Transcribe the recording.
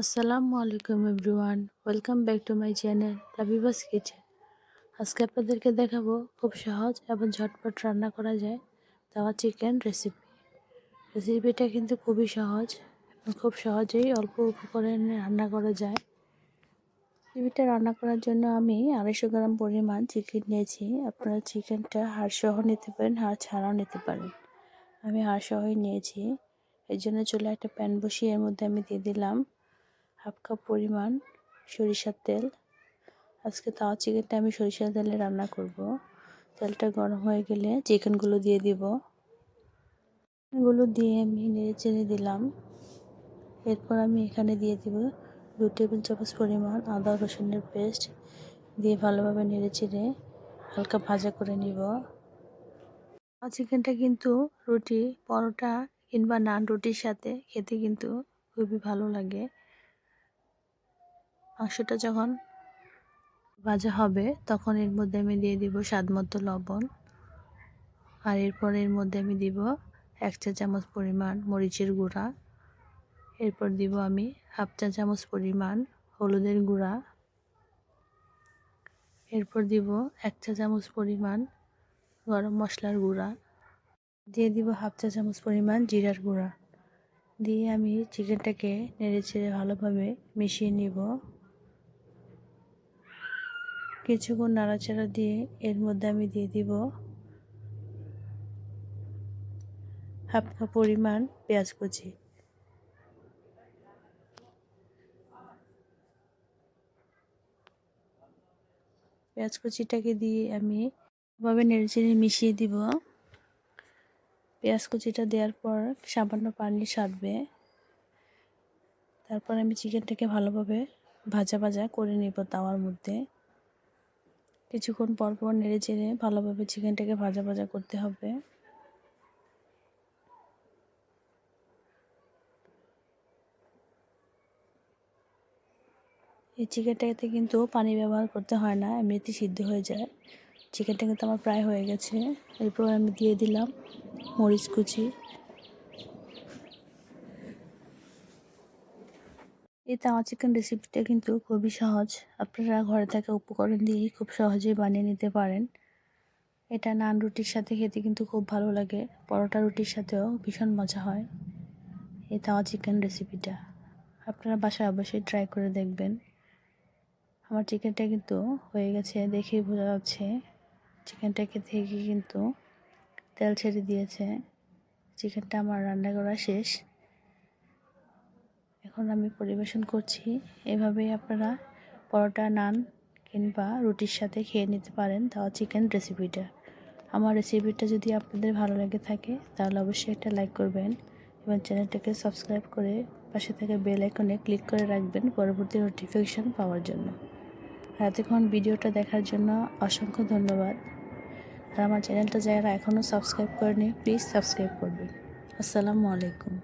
আসসালামু আলাইকুম everyone, welcome back to my channel Labiba's kitchen. আজকে আপনাদেরকে দেখাবো খুব সহজ এবং ঝটপট রান্না করা যায় তাওয়া চিকেন রেসিপি। রেসিপিটা কিন্তু খুবই সহজ খুব সহজেই অল্প উপকরণে রান্না করা যায়। রেসিপিটা রান্না করার জন্য আমি আড়াইশো গ্রাম পরিমাণ চিকেন নিয়েছি। আপনারা চিকেনটা হাড় সহ নিতে পারেন, হাড় ছাড়াও নিতে পারেন। আমি হাড় সহই নিয়েছি। এর জন্য চলে একটা প্যান বসিয়ে এর মধ্যে আমি দিয়ে দিলাম হাফ কাপ পরিমাণ সরিষার তেল। আজকে তাওয়া চিকেনটা আমি সরিষার তেলে রান্না করব। তেলটা গরম হয়ে গেলে চিকেনগুলো দিয়ে দিব। এগুলো দিয়ে আমি নেড়ে চেড়ে দিলাম। এরপর আমি এখানে দিয়ে দিব দু টেবিল চামচ পরিমাণ আদা রসুনের পেস্ট দিয়ে ভালোভাবে নেড়ে চেড়ে হালকা ভাজা করে নিব। চিকেনটা কিন্তু রুটি, পরোটা কিংবা নান রুটির সাথে খেতে কিন্তু খুবই ভালো লাগে। মাংসটা যখন ভাজা হবে, তখন এর মধ্যে আমি দিয়ে দিব স্বাদ মতো লবণ। আর এরপর এর মধ্যে আমি দিব এক চা চামচ পরিমাণ মরিচের গুঁড়া। এরপর দিব আমি হাফ চা চামচ পরিমাণ হলুদের গুঁড়া। এরপর দিব এক চা চামচ পরিমাণ গরম মশলার গুঁড়া। দিয়ে দিব হাফ চা চামচ পরিমাণ জিরার গুঁড়া। দিয়ে আমি চিকেনটাকে নেড়ে ছেড়ে ভালোভাবে মিশিয়ে নিব। কিছুক্ষণ নাড়াচাড়া দিয়ে এর মধ্যে আমি দিয়ে দিব হাফ কাপ পরিমাণ পেঁয়াজ কুচি। পেঁয়াজ কুচিটাকে দিয়ে আমি ভাবে নেড়েচেড়ে মিশিয়ে দিব। পেঁয়াজ কুচিটা দেওয়ার পর সামান্য পানি সারবে। তারপর আমি চিকেনটাকে ভালোভাবে ভাজা ভাজা করে নেব তাওয়ার মধ্যে। কিছুক্ষণ পর পর নেড়ে চেড়ে ভালোভাবে চিকেনটাকে ভাজা ভাজা করতে হবে। এই চিকেনটাতে কিন্তু পানি ব্যবহার করতে হয় না এমনিতে সিদ্ধ হয়ে যায়। চিকেনটা কিন্তু আমার প্রায় হয়ে গেছে। এরপর আমি দিয়ে দিলাম মরিচ কুচি। এই তাওয়া চিকেন রেসিপিটা কিন্তু খুবই সহজ। আপনারা ঘরে থাকা উপকরণ দিয়েই খুব সহজেই বানিয়ে নিতে পারেন। এটা নান রুটির সাথে খেতে কিন্তু খুব ভালো লাগে। পরোটা রুটির সাথেও ভীষণ মজা হয় এই তাওয়া চিকেন রেসিপিটা আপনারা বাসায় অবশ্যই ট্রাই করে দেখবেন। আমার চিকেনটা কিন্তু হয়ে গেছে দেখেই বোঝা যাচ্ছে। চিকেনটাকে থেকে কিন্তু তেল ছেড়ে দিয়েছে। চিকেনটা আমার রান্না করা শেষ। এখন আমি পরিবেশন করছি। এভাবেই আপনারা পরোটা, নান কিংবা রুটির সাথে খেয়ে নিতে পারেন তাও চিকেন রেসিপিটা আমার রেসিপিটা যদি আপনাদের ভালো লেগে থাকে, তাহলে অবশ্যই একটা লাইক করবেন এবং চ্যানেলটাকে সাবস্ক্রাইব করে পাশে থেকে বেল আইকনে ক্লিক করে রাখবেন পরবর্তী নোটিফিকেশান পাওয়ার জন্য। আর এতক্ষণ ভিডিওটা দেখার জন্য অসংখ্য ধন্যবাদ। আর আমার চ্যানেলটা যারা এখনও সাবস্ক্রাইব করেনি প্লিজ সাবস্ক্রাইব করবেন। আসসালামু আলাইকুম।